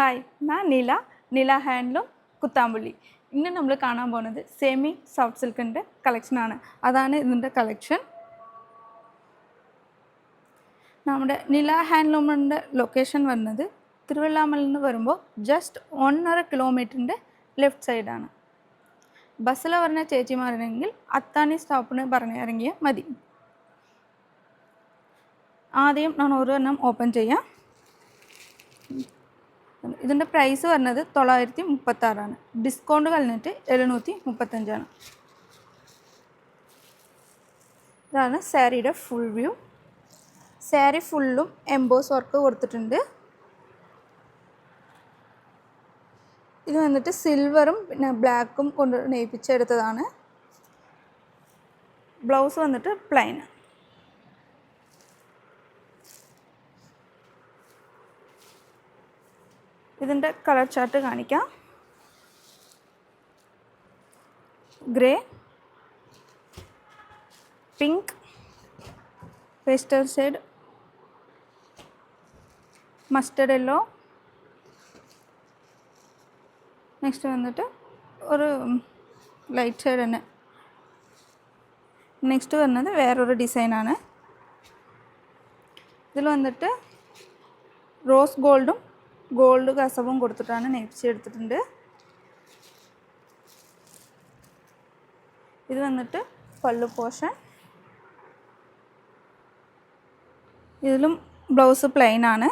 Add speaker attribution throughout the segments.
Speaker 1: Hi ഞാൻ നീല നീല ഹാൻഡ്ലൂം കുത്താമ്പുള്ളി ഇന്ന് നമ്മൾ കാണാൻ പോകുന്നത് സെമി സോഫ്റ്റ് സിൽക്കിന്റെ കളക്ഷനാണ് അതാണ് ഇതിന്റെ കളക്ഷൻ നമ്മുടെ നില ഹാൻഡ്ലൂമിന്റെ ലൊക്കേഷൻ വരുന്നത് തിരുവല്ലാമലിൽ നിന്ന് വരുമ്പോൾ ജസ്റ്റ് ഒന്നര കിലോമീറ്ററിന്റെ ലെഫ്റ്റ് സൈഡാണ് ബസ്സിൽ പറഞ്ഞ ചേച്ചിമാരാണെങ്കിൽ അത്താണി സ്റ്റോപ്പിന് പറഞ്ഞ് ഇറങ്ങിയാൽ മതി ആദ്യം ഞാൻ ഒരെണ്ണം ഓപ്പൺ ചെയ്യാം ഇതിന്റെ പ്രൈസ് വരുന്നത് തൊള്ളായിരത്തി മുപ്പത്താറാണ് ഡിസ്കൗണ്ട് കളഞ്ഞിട്ട് എഴുന്നൂറ്റി മുപ്പത്തഞ്ചാണ് ഇതാണ് സാരിയുടെ ഫുൾ വ്യൂ സാരി ഫുള്ളും എംബോസ് വർക്ക് കൊടുത്തിട്ടുണ്ട്. ഇത് വന്നിട്ട് സിൽവറും പിന്നെ ബ്ലാക്കും കൊണ്ട് നെയ്പ്പിച്ചെടുത്തതാണ്. ബ്ലൗസ് വന്നിട്ട് പ്ലൈൻ ഇതിന്റെ കളർ ചാർട്ട് കാണിക്കാം. Grey pink western side mustard yellow next വന്നിട്ട് ഒരു ലൈറ്റ് ഷെയ്ഡ് തന്നെ. നെക്സ്റ്റ് വരുന്നത് വേറൊരു ഡിസൈനാണ് ഇതിൽ വന്നിട്ട് റോസ് ഗോൾഡും ഗോൾഡ് കസവും കൊടുത്തിട്ടാണ് നെയ്ച്ചെടുത്തിട്ടുണ്ട് ഇത് വന്നിട്ട് പല്ലു പോഷൻ. ഇതിലും ബ്ലൗസ് പ്ലെയിൻ ആണ്.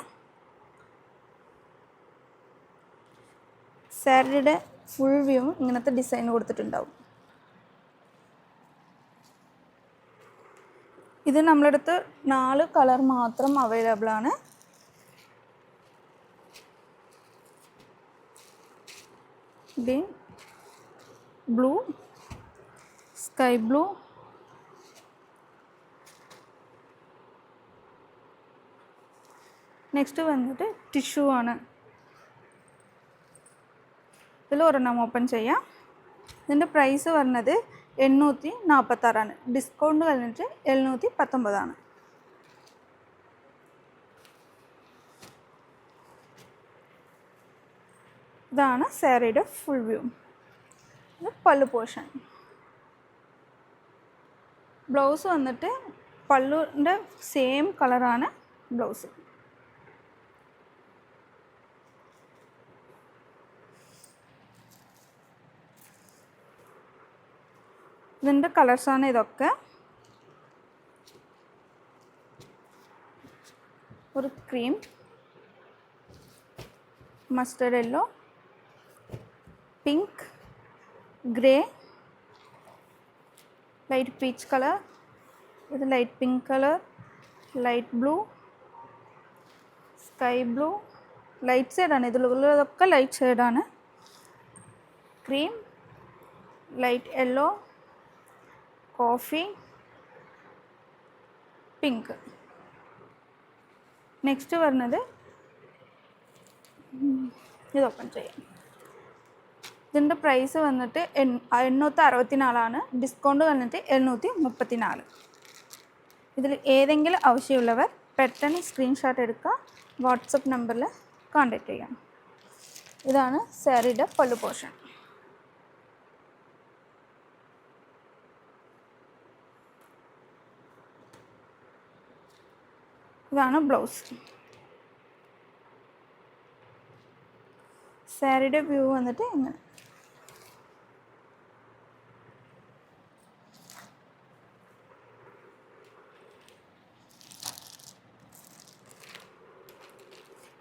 Speaker 1: സാരിയുടെ ഫുൾ വ്യൂ ഇങ്ങനത്തെ ഡിസൈൻ കൊടുത്തിട്ടുണ്ടാവും. ഇത് നമ്മളടുത്ത് നാല് കളർ മാത്രം അവൈലബിൾ ആണ്. Green blue sky blue next വന്നിട്ട് ടിഷ്യൂ ആണ്. ഇതിൽ ഒരെണ്ണം ഓപ്പൺ ചെയ്യാം. ഇതിന്റെ പ്രൈസ് വരുന്നത് എണ്ണൂറ്റി നാൽപ്പത്താറാണ് ഡിസ്കൗണ്ട് കഴിഞ്ഞിട്ട് എഴുന്നൂറ്റി പത്തൊമ്പതാണ്. ഇതാണ് സാരിയുടെ ഫുൾ വ്യൂ ഇത് പല്ലു പോർഷൻ ബ്ലൗസ് വന്നിട്ട് പല്ലുവിന്റെ സെയിം കളറാണ് ബ്ലൗസ് ഇതിന്റെ കളേഴ്സാണ് ഇതൊക്കെ. ഒരു cream mustard yellow pink grey light peach colour ഇത് light pink colour light blue sky blue light ഷെയ്ഡാണ് ഇതിലുള്ളതൊക്കെ ലൈറ്റ് ഷെയ്ഡാണ് cream light yellow coffee pink next വരുന്നത് ഇത് ഓപ്പൺ ചെയ്യാം ഇതിന്റെ പ്രൈസ് വന്നിട്ട് എണ്ണൂറ്റി അറുപത്തി നാലാണ് ഡിസ്കൗണ്ട് വന്നിട്ട് എണ്ണൂറ്റി മുപ്പത്തി നാല് ഇതിൽ ഏതെങ്കിലും ആവശ്യമുള്ളവർ പെട്ടെന്ന് സ്ക്രീൻഷോട്ട് എടുക്കുക. വാട്സപ്പ് നമ്പറിൽ കോൺടാക്റ്റ് ചെയ്യാം. ഇതാണ് സാരിയുടെ പല്ലു പോർഷൻ ഇതാണ് ബ്ലൗസ് സാരിയുടെ വ്യൂ വന്നിട്ട് ഇങ്ങനെ.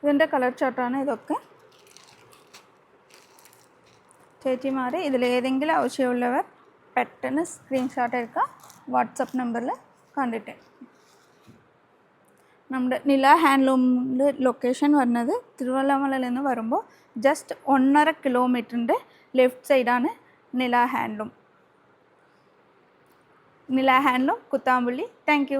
Speaker 1: ഇതിന്റെ കളർ ചാർട്ടാണ് ഇതൊക്കെ. ചേച്ചിമാർ ഇതിലേതെങ്കിലും ആവശ്യമുള്ളവർ പെട്ടെന്ന് സ്ക്രീൻഷോട്ട് എടുക്കുക. വാട്സപ്പ് നമ്പറിൽ കണ്ടിട്ട്. നമ്മുടെ നില ഹാൻഡ്ലൂമിന്റെ ലൊക്കേഷൻ വരുന്നത് തിരുവല്ലാമലയിൽ നിന്ന് വരുമ്പോൾ ജസ്റ്റ് ഒന്നര കിലോമീറ്ററിന്റെ ലെഫ്റ്റ് സൈഡാണ് നില ഹാൻഡ്ലൂം. നില ഹാൻഡ്ലൂം കുത്താമ്പള്ളി. താങ്ക്